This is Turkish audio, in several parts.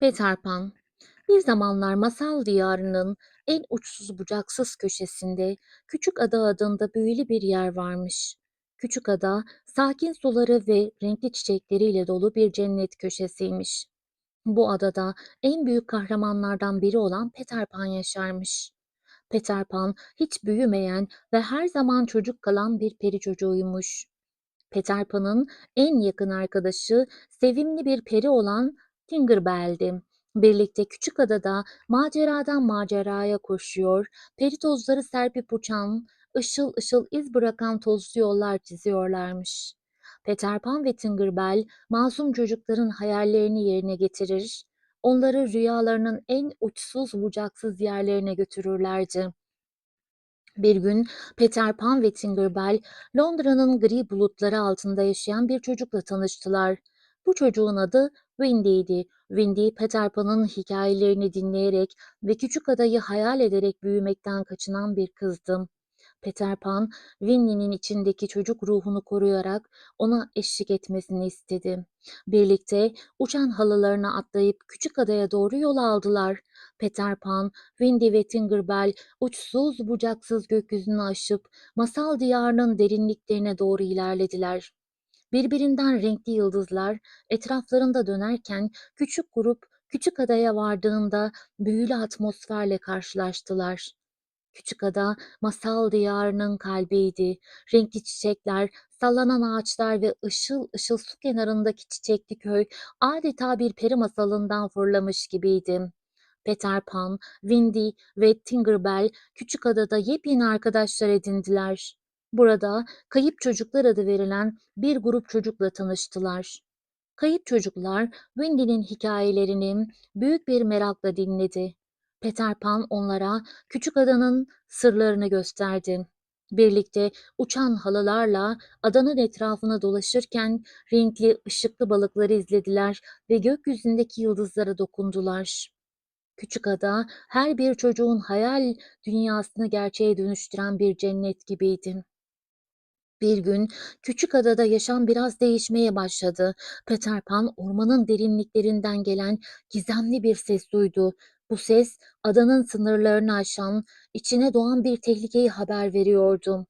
Peter Pan Bir zamanlar masal diyarının en uçsuz bucaksız köşesinde Küçük Ada adında büyülü bir yer varmış. Küçük Ada, sakin suları ve renkli çiçekleriyle dolu bir cennet köşesiymiş. Bu adada en büyük kahramanlardan biri olan Peter Pan yaşarmış. Peter Pan hiç büyümeyen ve her zaman çocuk kalan bir peri çocuğuymuş. Peter Pan'ın en yakın arkadaşı sevimli bir peri olan Tinkerbell'di. Birlikte küçük adada maceradan maceraya koşuyor, peri tozları serpip uçan, ışıl ışıl iz bırakan tozlu yollar çiziyorlarmış. Peter Pan ve Tinkerbell masum çocukların hayallerini yerine getirir, onları rüyalarının en uçsuz bucaksız yerlerine götürürlerdi. Bir gün Peter Pan ve Tinkerbell Londra'nın gri bulutları altında yaşayan bir çocukla tanıştılar. Bu çocuğun adı Wendy'ydi. Wendy, Peter Pan'ın hikayelerini dinleyerek ve küçük adayı hayal ederek büyümekten kaçınan bir kızdı. Peter Pan, Winnie'nin içindeki çocuk ruhunu koruyarak ona eşlik etmesini istedi. Birlikte uçan halılarına atlayıp küçük adaya doğru yol aldılar. Peter Pan, Wendy ve Tinkerbell uçsuz bucaksız gökyüzünü aşıp masal diyarının derinliklerine doğru ilerlediler. Birbirinden renkli yıldızlar etraflarında dönerken küçük grup küçük adaya vardığında büyülü atmosferle karşılaştılar. Küçük ada masal diyarının kalbiydi. Renkli çiçekler, sallanan ağaçlar ve ışıl ışıl su kenarındaki çiçekli köy adeta bir peri masalından fırlamış gibiydi. Peter Pan, Wendy ve Tinkerbell küçük adada yepyeni arkadaşlar edindiler. Burada kayıp çocuklar adı verilen bir grup çocukla tanıştılar. Kayıp çocuklar Wendy'nin hikayelerini büyük bir merakla dinledi. Peter Pan onlara küçük adanın sırlarını gösterdi. Birlikte uçan halılarla adanın etrafına dolaşırken renkli ışıklı balıkları izlediler ve gökyüzündeki yıldızlara dokundular. Küçük ada her bir çocuğun hayal dünyasını gerçeğe dönüştüren bir cennet gibiydi. Bir gün küçük adada yaşam biraz değişmeye başladı. Peter Pan ormanın derinliklerinden gelen gizemli bir ses duydu. Bu ses adanın sınırlarını aşan, içine doğan bir tehlikeyi haber veriyordu.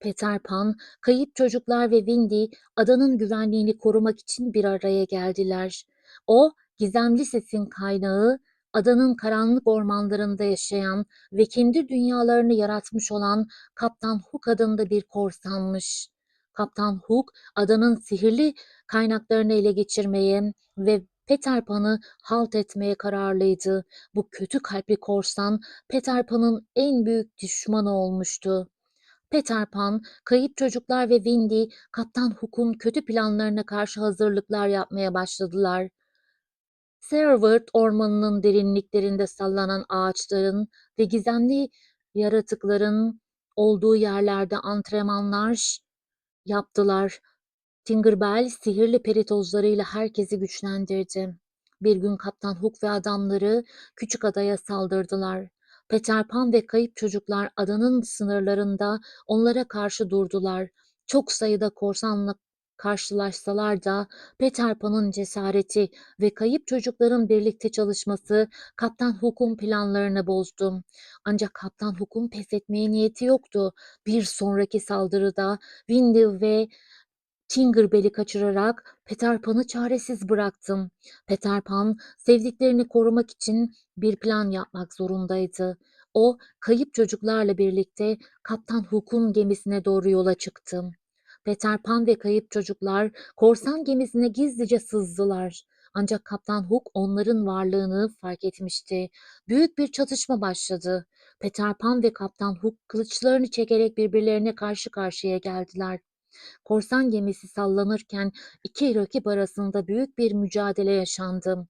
Peter Pan, kayıp çocuklar ve Wendy adanın güvenliğini korumak için bir araya geldiler. O, gizemli sesin kaynağı, adanın karanlık ormanlarında yaşayan ve kendi dünyalarını yaratmış olan Kaptan Hook adında bir korsanmış. Kaptan Hook adanın sihirli kaynaklarını ele geçirmeye ve Peter Pan'ı halt etmeye kararlıydı. Bu kötü kalpli korsan Peter Pan'ın en büyük düşmanı olmuştu. Peter Pan, kayıp çocuklar ve Wendy, Kaptan Hook'un kötü planlarına karşı hazırlıklar yapmaya başladılar. Sherwood ormanının derinliklerinde sallanan ağaçların ve gizemli yaratıkların olduğu yerlerde antrenmanlar yaptılar. Tinkerbell sihirli peri tozlarıyla herkesi güçlendirdi. Bir gün Kaptan Hook ve adamları küçük adaya saldırdılar. Peter Pan ve kayıp çocuklar adanın sınırlarında onlara karşı durdular. Çok sayıda korsanla karşılaşsalar da Peter Pan'ın cesareti ve kayıp çocukların birlikte çalışması Kaptan Hook'un planlarını bozdu. Ancak Kaptan Hook'un pes etmeye niyeti yoktu. Bir sonraki saldırıda Windy ve Tinkerbell'i kaçırarak Peter Pan'ı çaresiz bıraktım. Peter Pan sevdiklerini korumak için bir plan yapmak zorundaydı. O kayıp çocuklarla birlikte Kaptan Hook'un gemisine doğru yola çıktı. Peter Pan ve kayıp çocuklar korsan gemisine gizlice sızdılar. Ancak Kaptan Hook onların varlığını fark etmişti. Büyük bir çatışma başladı. Peter Pan ve Kaptan Hook kılıçlarını çekerek birbirlerine karşı karşıya geldiler. Korsan gemisi sallanırken iki rakip arasında büyük bir mücadele yaşandı.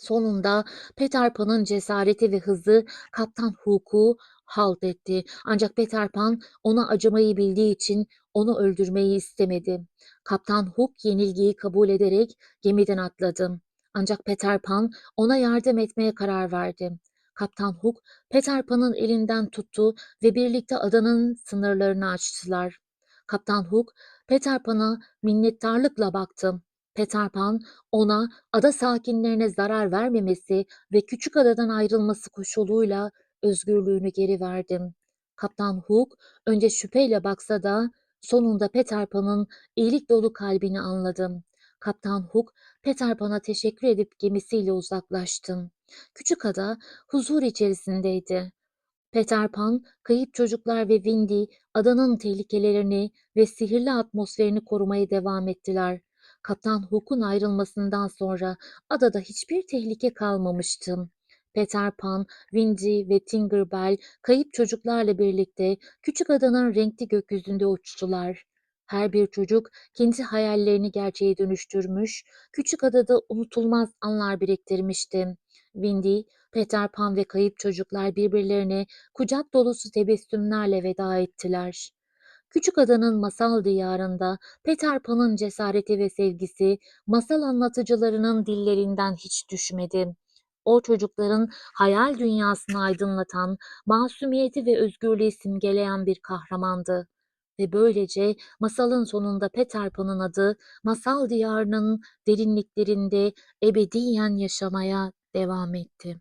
Sonunda Peter Pan'ın cesareti ve hızı Kaptan Hook'u halt etti. Ancak Peter Pan ona acımayı bildiği için onu öldürmeyi istemedi. Kaptan Hook yenilgiyi kabul ederek gemiden atladı. Ancak Peter Pan ona yardım etmeye karar verdi. Kaptan Hook Peter Pan'ın elinden tuttu ve birlikte adanın sınırlarını açtılar. Kaptan Hook Peter Pan'a minnettarlıkla baktı. Peter Pan ona ada sakinlerine zarar vermemesi ve küçük adadan ayrılması koşuluyla özgürlüğünü geri verdi. Kaptan Hook önce şüpheyle baksa da sonunda Peter Pan'ın iyilik dolu kalbini anladı. Kaptan Hook Peter Pan'a teşekkür edip gemisiyle uzaklaştı. Küçük ada huzur içerisindeydi. Peter Pan, kayıp çocuklar ve Wendy adanın tehlikelerini ve sihirli atmosferini korumaya devam ettiler. Kaptan Hook'un ayrılmasından sonra adada hiçbir tehlike kalmamıştı. Peter Pan, Wendy ve Tinkerbell kayıp çocuklarla birlikte küçük adanın renkli gökyüzünde uçtular. Her bir çocuk kendi hayallerini gerçeğe dönüştürmüş, küçük adada unutulmaz anlar biriktirmişti. Wendy, Peter Pan ve kayıp çocuklar birbirlerine kucak dolusu tebessümlerle veda ettiler. Küçük adanın masal diyarında Peter Pan'ın cesareti ve sevgisi masal anlatıcılarının dillerinden hiç düşmedi. O çocukların hayal dünyasını aydınlatan, masumiyeti ve özgürlüğü simgeleyen bir kahramandı. Ve böylece masalın sonunda Peter Pan'ın adı masal diyarının derinliklerinde ebediyen yaşamaya devam etti.